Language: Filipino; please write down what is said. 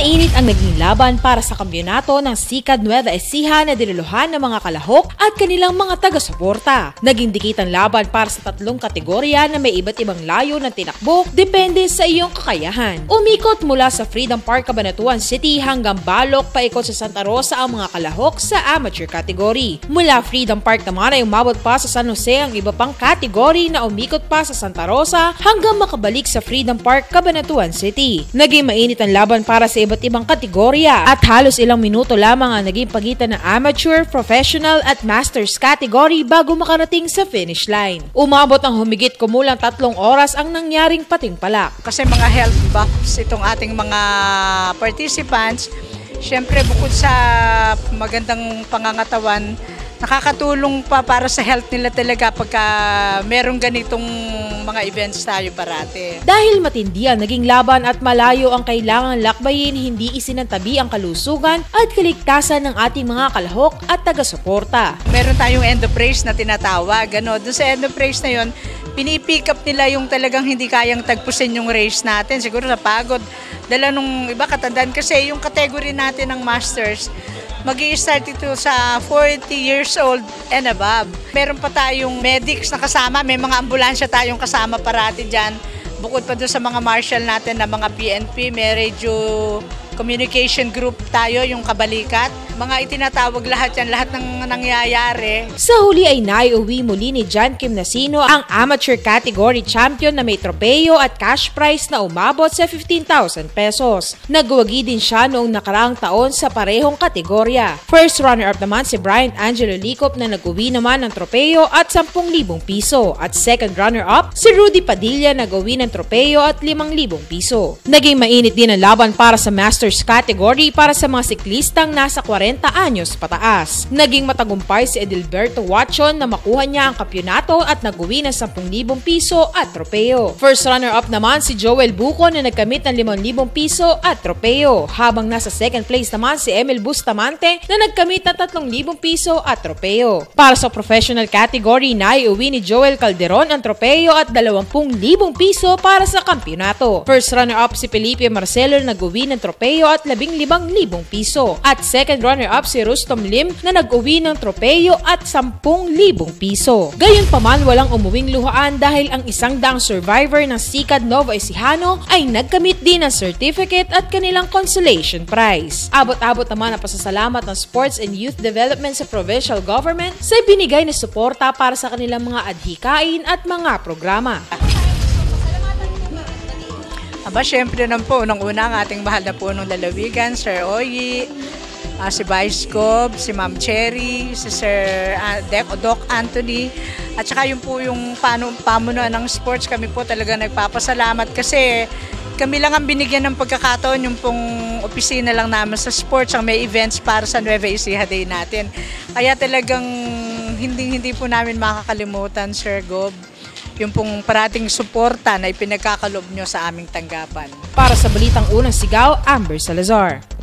Mainit ang naging laban para sa kampiyonato ng Sikad Nueva Ecija na diluluhan ng mga kalahok at kanilang mga taga-suporta. Naging dikit ang laban para sa tatlong kategorya na may iba't ibang layo ng tinakbo depende sa iyong kakayahan. Umikot mula sa Freedom Park Cabanatuan City hanggang Balok paikot sa Santa Rosa ang mga kalahok sa amateur category. Mula Freedom Park naman ay umabot pa sa San Jose ang iba pang category na umikot pa sa Santa Rosa hanggang makabalik sa Freedom Park Cabanatuan City. Naging mainit ang laban para sa iba't ibang kategorya at halos ilang minuto lamang ang naging pagitan ng amateur, professional at masters category bago makarating sa finish line. Umabot ang humigit kumulang tatlong oras ang nangyaring patimpalak. Kasi mga health buffs itong ating mga participants, syempre bukod sa magandang pangangatawan, nakakatulong pa para sa health nila talaga pagka merong ganitong mga events tayo parate. Dahil matindi ang naging laban at malayo ang kailangan lakbayin, hindi isinantabi ang kalusugan at kaligtasan ng ating mga kalahok at taga-suporta. Meron tayong end of race na tinatawag. Ano, doon sa end of race na yon, pinipick up nila yung talagang hindi kayang tagpusin yung race natin. Siguro napagod. Dala nung iba katandaan kasi yung category natin ng masters, mag start ito sa 40 years old and above. Meron pa tayong medics na kasama, may mga ambulansya tayong kasama parati dyan. Bukod pa doon sa mga marshal natin na mga PNP, may radio communication group tayo, yung kabalikat. Mga itinatawag lahat yan, lahat ng nangyayari. Sa huli ay naiuwi muli ni John Kim Nasino ang amateur category champion na may tropeyo at cash prize na umabot sa 15,000 pesos. Nagwagi din siya noong nakaraang taon sa parehong kategorya. First runner-up naman si Brian Angelo Licop na nag-uwi naman ng tropeyo at 10,000 piso. At second runner-up si Rudy Padilla na nag-uwi ng tropeyo at 5,000 piso. Naging mainit din ang laban para sa Masters category para sa mga siklistang nasa 40 anyos pataas. Naging matagumpay si Edilberto Watson na makuha niya ang kampyonato at naguwi ng 10,000 piso at tropeyo. First runner-up naman si Joel Buco na nagkamit ng 5,000 piso at tropeyo, habang nasa second place naman si Emil Bustamante na nagkamit ng 3,000 piso at tropeyo. Para sa professional category, naiuwi ni Joel Calderon ang tropeyo at 20,000 piso para sa kampyonato. First runner-up si Felipe Marcelo na nag-uwi ng tropeyo at 15,000 piso. At second runner-up si Rustom Lim na nag-uwi ng tropeyo at 10,000 piso. Gayunpaman walang umuwing luhaan dahil ang isang daang survivor ng Sikad Nova Ecijano ay nagkamit din ng certificate at kanilang consolation prize. Abot-abot naman ang pasasalamat ng Sports and Youth Development sa provincial government sa binigay na suporta para sa kanilang mga adhikain at mga programa. Aba, syempre naman po, unang-una ang ating mahal na punong lalawigan, Sir Oyi, uh, si Vice Gob, si Ma'am Cherry, si Sir uh, Dec, Doc Anthony, at saka yung po yung panu, pamunuan ng sports, kami po talaga nagpapasalamat kasi kami lang ang binigyan ng pagkakataon yung pong opisina lang namin sa sports ang may events para sa Nueva Ecija Day natin. Kaya talagang hindi hindi po namin makakalimutan Sir Gob yung pong parating suporta na ipinagkakalob nyo sa aming tanggapan. Para sa Balitang Unang Sigaw, Amber Salazar.